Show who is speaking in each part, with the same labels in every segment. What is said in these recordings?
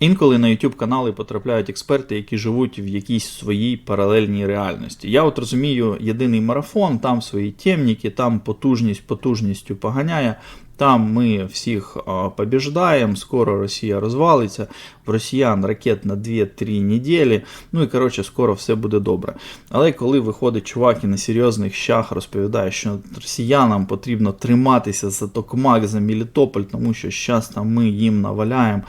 Speaker 1: Інколи на YouTube канали потрапляють експерти, які живуть в якійсь своїй паралельній реальності. Я от розумію єдиний марафон, там свої темніки, там потужність потужністю поганяє. Там ми всіх побіждаємо, скоро Росія розвалиться, в росіян ракет на 2-3 неділі. Ну і коротше, скоро все буде добре. Але коли виходить чувак і на серйозних щах розповідає, що росіянам потрібно триматися за Токмак, за Мелітополь, тому що зараз там ми їм наваляємо.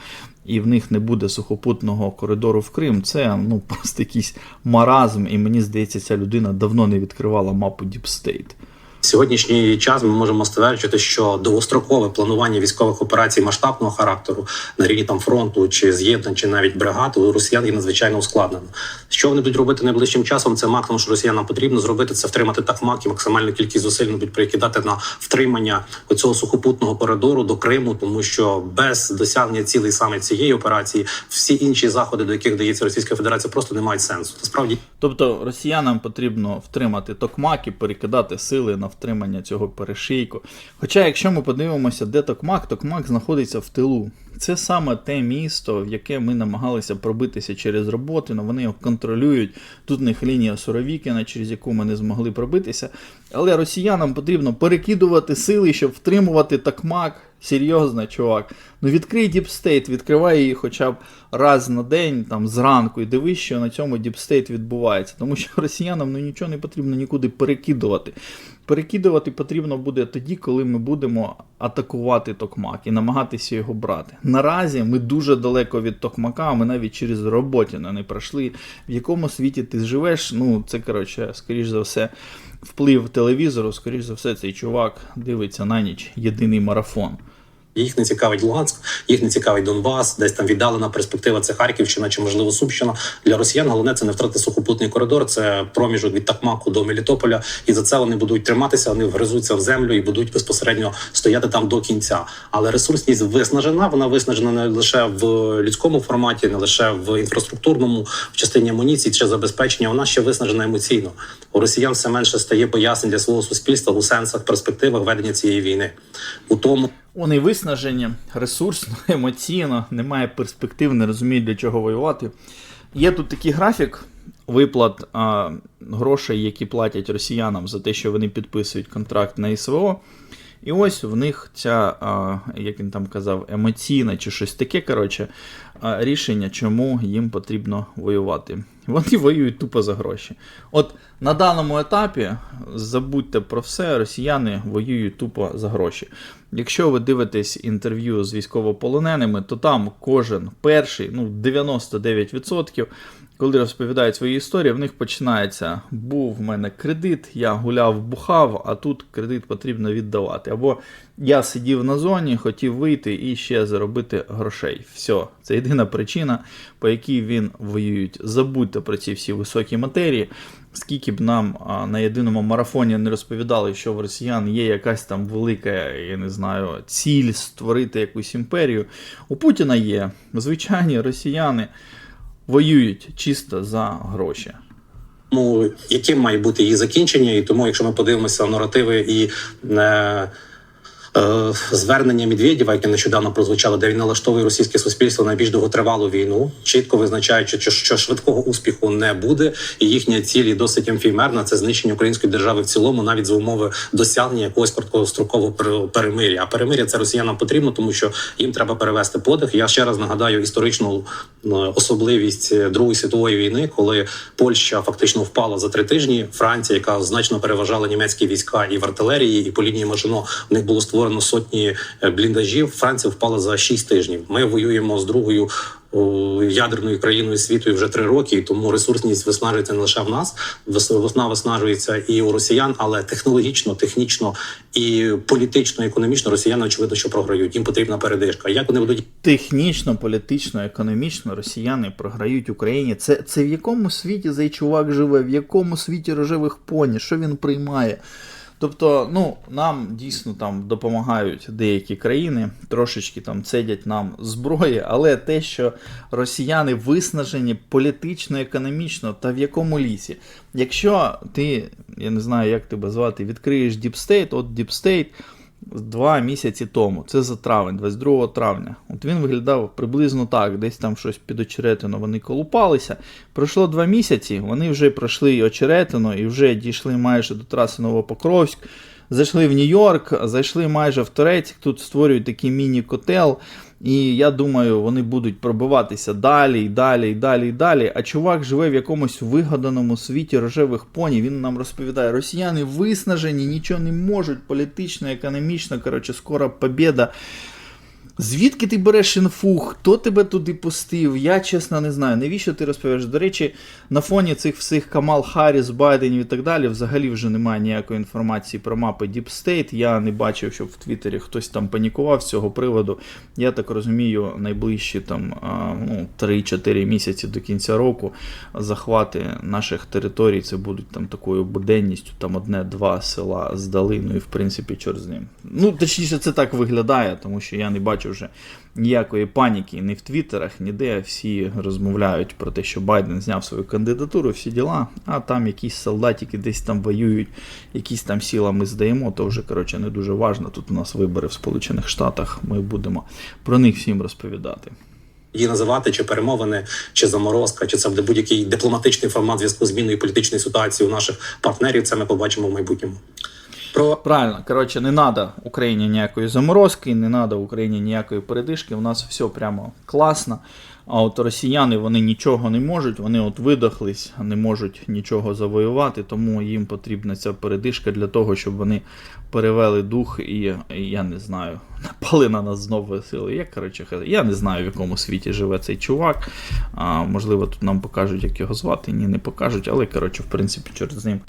Speaker 1: І в них не буде сухопутного коридору в Крим. Це ну просто якийсь маразм, і мені здається, ця людина давно не відкривала мапу Діпстейт.
Speaker 2: Сьогоднішній час ми можемо стверджувати, що довгострокове планування військових операцій масштабного характеру на рівні там фронту чи з'єднань, чи навіть бригад у росіян є надзвичайно ускладнено. Що вони будуть робити найближчим часом? Це максимум, що росіянам потрібно зробити, це втримати такмак і максимальну кількість зусиль будуть прикидати на втримання цього сухопутного коридору до Криму, тому що без досягнення цілей саме цієї операції всі інші заходи, до яких дається Російська Федерація, просто не мають сенсу. Насправді
Speaker 1: Тобто росіянам потрібно втримати Токмак і перекидати сили на втримання цього перешийку. Хоча, якщо ми подивимося, де Токмак, Токмак знаходиться в тилу. Це саме те місто, в яке ми намагалися пробитися через роботи, але вони його контролюють. Тут в них лінія Суровікіна, через яку ми не змогли пробитися. Але росіянам потрібно перекидувати сили, щоб втримувати Токмак. Серйозно, чувак. Ну відкрий Діпстейт, відкривай її хоча б раз на день, там зранку, і дивись, що на цьому Діпстейт відбувається. Тому що росіянам ну, нічого не потрібно нікуди перекидувати. Перекидувати потрібно буде тоді, коли ми будемо атакувати Токмак і намагатися його брати. Наразі ми дуже далеко від Токмака, ми навіть через Роботіна не пройшли. В якому світі ти живеш? Ну, це коротше, скоріш за все, вплив телевізору, скоріш за все, цей чувак дивиться на ніч єдиний марафон.
Speaker 2: Їх не цікавить Луганськ, їх не цікавить Донбас, десь там віддалена перспектива. Це Харківщина чи можливо Сумщина. Для Росіян головне це не втратити сухопутний коридор. Це проміжок від Такмаку до Мелітополя. І за це вони будуть триматися. Вони вгризуться в землю і будуть безпосередньо стояти там до кінця. Але ресурсність виснажена. Вона виснажена не лише в людському форматі, не лише в інфраструктурному, в частині амуніції чи забезпечення. Вона ще виснажена емоційно. У росіян все менше стає пояснень для свого суспільства у сенсах перспективах ведення цієї війни. У тому
Speaker 1: Вони виснажені ресурсно, емоційно, немає перспектив, не розуміють, для чого воювати. Є тут такий графік виплат а, грошей, які платять росіянам за те, що вони підписують контракт на СВО. І ось в них ця, як він там казав, емоційна чи щось таке, коротше, рішення, чому їм потрібно воювати. Вони воюють тупо за гроші. От на даному етапі забудьте про все, росіяни воюють тупо за гроші. Якщо ви дивитесь інтерв'ю з військовополоненими, то там кожен перший, ну 99%, коли розповідають свої історії, в них починається: був в мене кредит, я гуляв, бухав, а тут кредит потрібно віддавати. Або я сидів на зоні, хотів вийти і ще заробити грошей. Все, це єдина причина, по якій він воюють. Забудьте про ці всі високі матерії. Скільки б нам на єдиному марафоні не розповідали, що в росіян є якась там велика, я не знаю, ціль створити якусь імперію. У Путіна є. Звичайні росіяни воюють чисто за гроші.
Speaker 2: ну, яким має бути її закінчення, і тому, якщо ми подивимося на наративи і е, звернення Медведєва, яке нещодавно прозвучало, де він налаштовує російське суспільство на більш довготривалу війну, чітко визначаючи, що, швидкого успіху не буде, і їхня ціль є досить амфімерна це знищення української держави в цілому, навіть за умови досягнення якогось короткострокового пере- перемир'я. А перемир'я це росіянам потрібно, тому що їм треба перевести подих. Я ще раз нагадаю історичну е, особливість е, Другої світової війни, коли Польща фактично впала за три тижні. Франція, яка значно переважала німецькі війська і в артилерії, і по лінії Мажино в них було створено сотні е, бліндажів. Франція впала за шість тижнів. Ми воюємо з другою. Ядерною країною світу вже три роки, і тому ресурсність виснажується не лише в нас, весна виснажується і у росіян, але технологічно, технічно і політично, економічно росіяни очевидно, що програють. Їм потрібна передишка. Як вони будуть
Speaker 1: Технічно, політично, економічно росіяни програють Україні. Це, це в якому світі цей чувак живе, в якому світі рожевих поні, що він приймає? Тобто, ну, нам дійсно там допомагають деякі країни, трошечки там цедять нам зброї, але те, що росіяни виснажені політично, економічно, та в якому лісі. Якщо ти, я не знаю, як тебе звати, відкриєш Діпстейт, от Діпстейт. Два місяці тому. Це за травень, 22 травня. От він виглядав приблизно так, десь там щось під очеретину вони колупалися. Пройшло два місяці, вони вже пройшли очеретину і вже дійшли майже до траси Новопокровськ. Зайшли в Нью-Йорк, зайшли майже в Турецьк, тут створюють такий міні-котел. І я думаю, вони будуть пробиватися далі, і далі, і далі, і далі. А чувак живе в якомусь вигаданому світі рожевих поні. Він нам розповідає: росіяни виснажені, нічого не можуть, політично, економічно. Коротше, скоро побіда. Звідки ти береш інфу? Хто тебе туди пустив? Я чесно не знаю. Навіщо ти розповідаєш? До речі, на фоні цих всіх Камал Харріс, Байденів і так далі, взагалі вже немає ніякої інформації про мапи Deep State. Я не бачив, щоб в Твіттері хтось там панікував з цього приводу. Я так розумію, найближчі там ну, 3-4 місяці до кінця року захвати наших територій це будуть там такою буденністю, там одне-два села здали. Ну і в принципі, чорт з ним. Ну, точніше, це так виглядає, тому що я не бачу вже ніякої паніки ні в Твіттерах, ніде. Всі розмовляють про те, що Байден зняв свою кандидатуру, всі діла, а там якісь солдатики десь там воюють, якісь там силами здаємо, то вже коротше не дуже важно. Тут у нас вибори в Сполучених Штатах. Ми будемо про них всім розповідати.
Speaker 2: її називати, чи перемовини, чи заморозка, чи це буде будь-який дипломатичний формат зв'язку зміною політичної ситуації у наших партнерів. Це ми побачимо в майбутньому. Про
Speaker 1: Правильно, коротше, не треба Україні ніякої заморозки, не треба Україні ніякої передишки. У нас все прямо класно. А от росіяни вони нічого не можуть, вони от видохлись, не можуть нічого завоювати, тому їм потрібна ця передишка для того, щоб вони перевели дух і, я не знаю, напали на нас знову сили. Я, коротше, я не знаю, в якому світі живе цей чувак. А, можливо, тут нам покажуть, як його звати. Ні, не покажуть, але коротше, в принципі, чорт з ним.